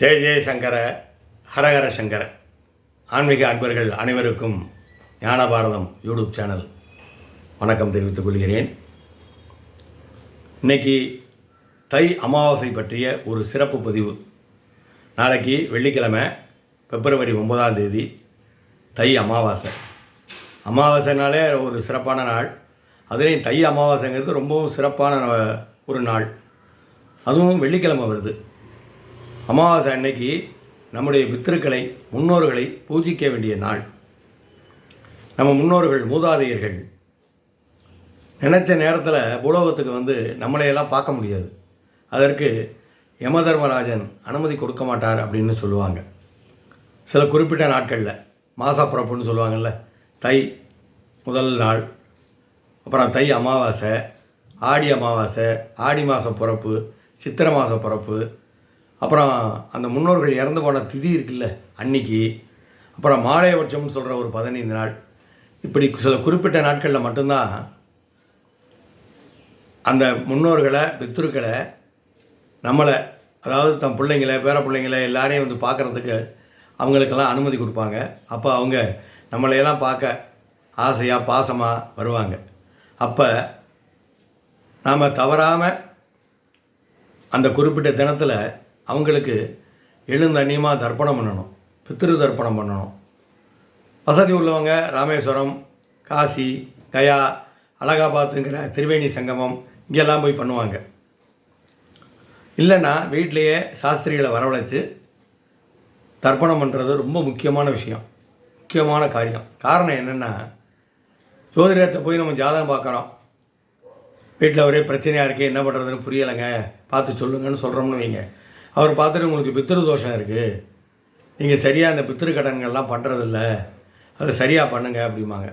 ஜெய ஜெயசங்கர ஹரஹர சங்கர. ஆன்மீக அன்பர்கள் அனைவருக்கும் ஞான பாரதம் யூடியூப் சேனல் வணக்கம் தெரிவித்துக் கொள்கிறேன். இன்னைக்கு தை அமாவாசை பற்றிய ஒரு சிறப்பு பதிவு. நாளைக்கு வெள்ளிக்கிழமை பிப்ரவரி ஒன்பதாம் தேதி தை அமாவாசை. அமாவாசைனாலே ஒரு சிறப்பான நாள். அதுலேயும் தை அமாவாசைங்கிறது ரொம்பவும் சிறப்பான ஒரு நாள். அதுவும் வெள்ளிக்கிழமை வருது. அமாவாசை அன்னைக்கு நம்முடைய பித்திருக்களை முன்னோர்களை பூஜிக்க வேண்டிய நாள். நம்ம முன்னோர்கள் மூதாதையர்கள் நினச்ச நேரத்தில் பூலோகத்துக்கு வந்து நம்மளையெல்லாம் பார்க்க முடியாது. அதற்கு யமதர்மராஜன் அனுமதி கொடுக்க மாட்டார் அப்படின்னு சொல்லுவாங்க. சில குறிப்பிட்ட நாட்களில் மாசப்பிறப்புன்னு சொல்லுவாங்கள்ல தை முதல் நாள் அப்புறம் தை அமாவாசை ஆடி அமாவாசை ஆடி மாத பிறப்பு சித்திரை மாத பிறப்பு அப்புறம் அந்த முன்னோர்கள் இறந்து போன திதி இருக்குல்ல அன்னைக்கு. அப்புறம் மாலையபட்சம்னு சொல்கிற ஒரு பதினைந்து நாள். இப்படி சில குறிப்பிட்ட நாட்களில் மட்டும்தான் அந்த முன்னோர்களை பித்ருக்களை நம்மளை அதாவது தம் பிள்ளைங்கள பேர பிள்ளைங்கள எல்லாரையும் வந்து பார்க்குறதுக்கு அவங்களுக்கெல்லாம் அனுமதி கொடுப்பாங்க. அப்போ அவங்க நம்மளையெல்லாம் பார்க்க ஆசையாக பாசமாக வருவாங்க. அப்போ நாம் தவறாமல் அந்த குறிப்பிட்ட தினத்தில் அவங்களுக்கு எழுந்தண்ணியமாக தர்ப்பணம் பண்ணணும் பித்திரு தர்ப்பணம் பண்ணணும். வசதி உள்ளவங்க ராமேஸ்வரம் காசி கயா அலகாபாத்துங்கிற திரிவேணி சங்கமம் இங்கெல்லாம் போய் பண்ணுவாங்க. இல்லைன்னா வீட்டிலையே சாஸ்திரிகளை வரவழைச்சு தர்ப்பணம் பண்ணுறது ரொம்ப முக்கியமான விஷயம் முக்கியமான காரியம். காரணம் என்னென்னா ஜோதிடத்தை போய் நம்ம ஜாதகம் பார்க்குறோம். வீட்டில் ஒரே பிரச்சனையாக இருக்குது என்ன பண்ணுறதுன்னு புரியலைங்க பார்த்து சொல்லுங்கன்னு சொல்கிறோம்னு வைங்க. அவர் பார்த்துட்டு உங்களுக்கு பித்திரு தோஷம் இருக்குது நீங்கள் சரியாக அந்த பித்திரு கடன்கள்லாம் பண்ணுறதில்ல அதை சரியாக பண்ணுங்க அப்படிம்பாங்க.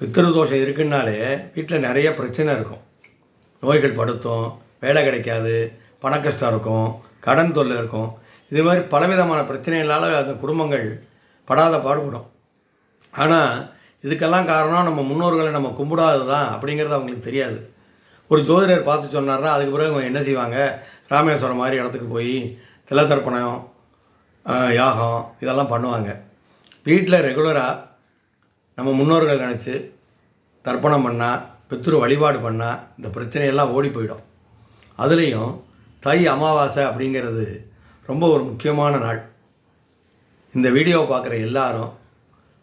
பித்திரு தோஷம் இருக்குன்னாலே வீட்டில் நிறைய பிரச்சனை இருக்கும். நோய்கள் படுத்தும் வேலை கிடைக்காது பண கஷ்டம் இருக்கும் கடன் தொல்லை இருக்கும். இது மாதிரி பலவிதமான பிரச்சனைகளால் அந்த குடும்பங்கள் படாத பாடுபடும். ஆனால் இதுக்கெல்லாம் காரணம் நம்ம முன்னோர்களை நம்ம கும்பிடாது தான் அப்படிங்கிறது அவங்களுக்கு தெரியாது. ஒரு ஜோதிடர் பார்த்து சொன்னார்னா அதுக்கு பிறகு அவங்க என்ன செய்வாங்க? ராமேஸ்வரம் மாதிரி இடத்துக்கு போய் திலத்தர்ப்பணம் யாகம் இதெல்லாம் பண்ணுவாங்க. வீட்டில் ரெகுலராக நம்ம முன்னோர்கள் நினச்சி தர்ப்பணம் பண்ணால் பித்ரு வழிபாடு பண்ணால் இந்த பிரச்சனையெல்லாம் ஓடி போயிடும். அதுலேயும் தை அமாவாசை அப்படிங்கிறது ரொம்ப ஒரு முக்கியமான நாள். இந்த வீடியோவை பார்க்குற எல்லாரும்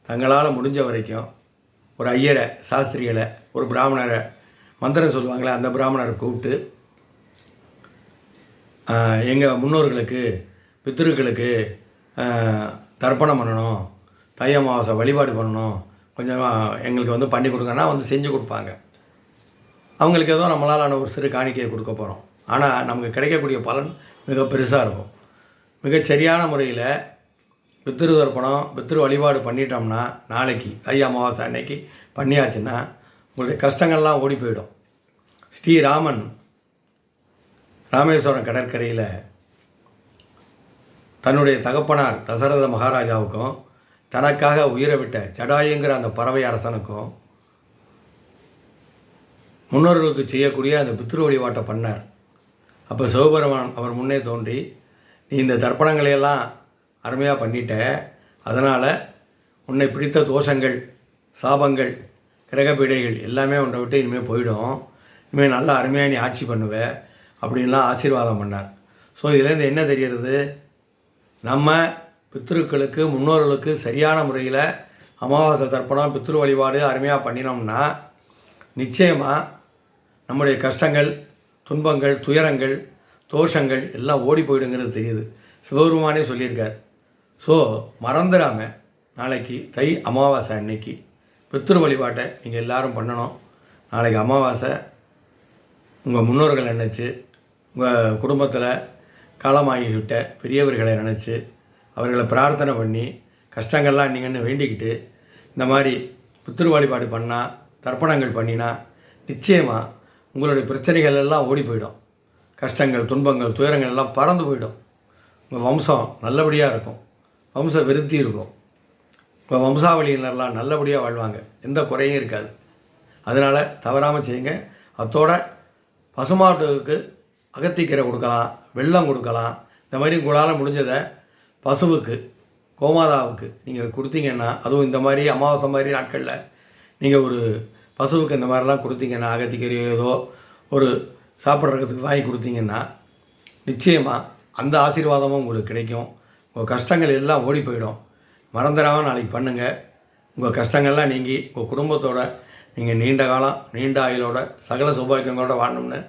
தங்களால் முடிஞ்ச வரைக்கும் ஒரு ஐயரை சாஸ்திரிகளை ஒரு பிராமணரை மந்திரம் சொல்லுவாங்களே அந்த பிராமணரை கூப்பிட்டு எங்கள் முன்னோர்களுக்கு பித்திருக்களுக்கு தர்ப்பணம் பண்ணணும் தை அமாவாசை வழிபாடு பண்ணணும் கொஞ்சம் எங்களுக்கு வந்து பண்ணி கொடுங்கன்னா வந்து செஞ்சு கொடுப்பாங்க. அவங்களுக்கு ஏதோ நம்மளால் ஒரு சிறு காணிக்கையை கொடுக்க போகிறோம் ஆனால் நமக்கு கிடைக்கக்கூடிய பலன் மிக பெருசாக இருக்கும். மிகச் சரியான முறையில் பித்திரு தர்ப்பணம் பித்திரு வழிபாடு பண்ணிட்டோம்னா நாளைக்கு தை அமாவாசை அன்னைக்கு பண்ணியாச்சுன்னா உங்களுடைய கஷ்டங்கள்லாம் ஓடி போயிடும். ஸ்ரீராமன் ராமேஸ்வரம் கடற்கரையில் தன்னுடைய தகப்பனார் தசரத மகாராஜாவுக்கும் தனக்காக உயிரை விட்ட ஜடாயுங்கிற அந்த பறவை அரசனுக்கும் முன்னோர்களுக்கு செய்யக்கூடிய அந்த பித்ரு வழிபாட்டை பண்ணார். அப்போ சிவபெருமான் அவர் முன்னே தோன்றி நீ இந்த தர்ப்பணங்களையெல்லாம் அருமையாக பண்ணிட்ட. அதனால் உன்னை பிடித்த தோஷங்கள் சாபங்கள் கிரகப்பீடைகள் எல்லாமே உன்னை விட்டு இனிமேல் போயிடும். இனிமேல் நல்லா அருமையாக நீ ஆட்சி பண்ணுவேன் அப்படின்லாம் ஆசீர்வாதம் பண்ணார். ஸோ இதுலேருந்து என்ன தெரிகிறது? நம்ம பித்ருக்களுக்கு முன்னோர்களுக்கு சரியான முறையில் அமாவாசை தர்ப்பணம் பித்ரு வழிபாடு அருமையாக பண்ணினோம்னா நிச்சயமாக நம்முடைய கஷ்டங்கள் துன்பங்கள் துயரங்கள் தோஷங்கள் எல்லாம் ஓடி போயிடுங்கிறது தெரியுது. சிவபெருமானே சொல்லியிருக்கார். ஸோ மறந்துடாம நாளைக்கு தை அமாவாசை அன்னைக்கு பித்ரு வழிபாட்டை நீங்கள் எல்லாரும் பண்ணணும். நாளைக்கு அமாவாசை உங்கள் முன்னோர்கள் நினச்சி உங்கள் குடும்பத்தில் காலமாகிவிட்ட பெரியவர்களை நினச்சி அவர்களை பிரார்த்தனை பண்ணி கஷ்டங்கள்லாம் நீங்கன்னு வேண்டிக்கிட்டு இந்த மாதிரி புத்திரு வழிபாடு பண்ணால் தர்ப்பணங்கள் பண்ணினா நிச்சயமாக உங்களுடைய பிரச்சனைகள் எல்லாம் ஓடி போயிடும். கஷ்டங்கள் துன்பங்கள் துயரங்கள் எல்லாம் பறந்து போயிடும். உங்கள் வம்சம் நல்லபடியாக இருக்கும். வம்ச விருத்தி இருக்கும். உங்கள் வம்சாவளியினரெல்லாம் நல்லபடியாக வாழ்வாங்க. எந்த குறையும் இருக்காது. அதனால் தவறாமல் செய்யுங்க. அத்தோட பசுமாட்டுக்கு அகத்திக்கீரை கொடுக்கலாம் வெள்ளம் கொடுக்கலாம். இந்த மாதிரி உங்களால் முடிஞ்சதை பசுவுக்கு கோமாதாவுக்கு நீங்கள் கொடுத்தீங்கன்னா அதுவும் இந்த மாதிரி அமாவாசை மாதிரி நாட்களில் நீங்கள் ஒரு பசுவுக்கு இந்த மாதிரிலாம் கொடுத்தீங்கன்னா அகத்திக்கீரையோ ஏதோ ஒரு சாப்பிட்றதுக்கு வாங்கி கொடுத்தீங்கன்னா நிச்சயமாக அந்த ஆசீர்வாதமும் உங்களுக்கு கிடைக்கும். உங்கள் கஷ்டங்கள் எல்லாம் ஓடி போயிடும். மறந்துடாமல் நாளைக்கு பண்ணுங்கள் உங்கள் கஷ்டங்கள்லாம் நீங்கி உங்கள் குடும்பத்தோட நீங்கள் நீண்ட காலம் நீண்ட ஆயுளோட சகல சௌபாக்கியங்களோட வாழணும்னு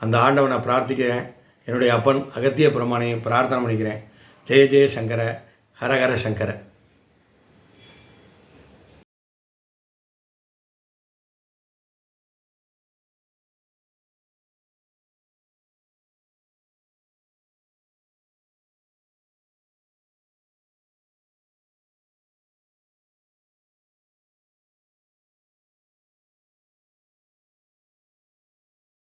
அந்த ஆண்டவனை பிரார்த்திக்கிறேன். என்னுடைய அப்பன் அகத்திய பிரமாணையை பிரார்த்தனை பண்ணிக்கிறேன். ஜெய ஜெய சங்கர ஹரஹர சங்கர.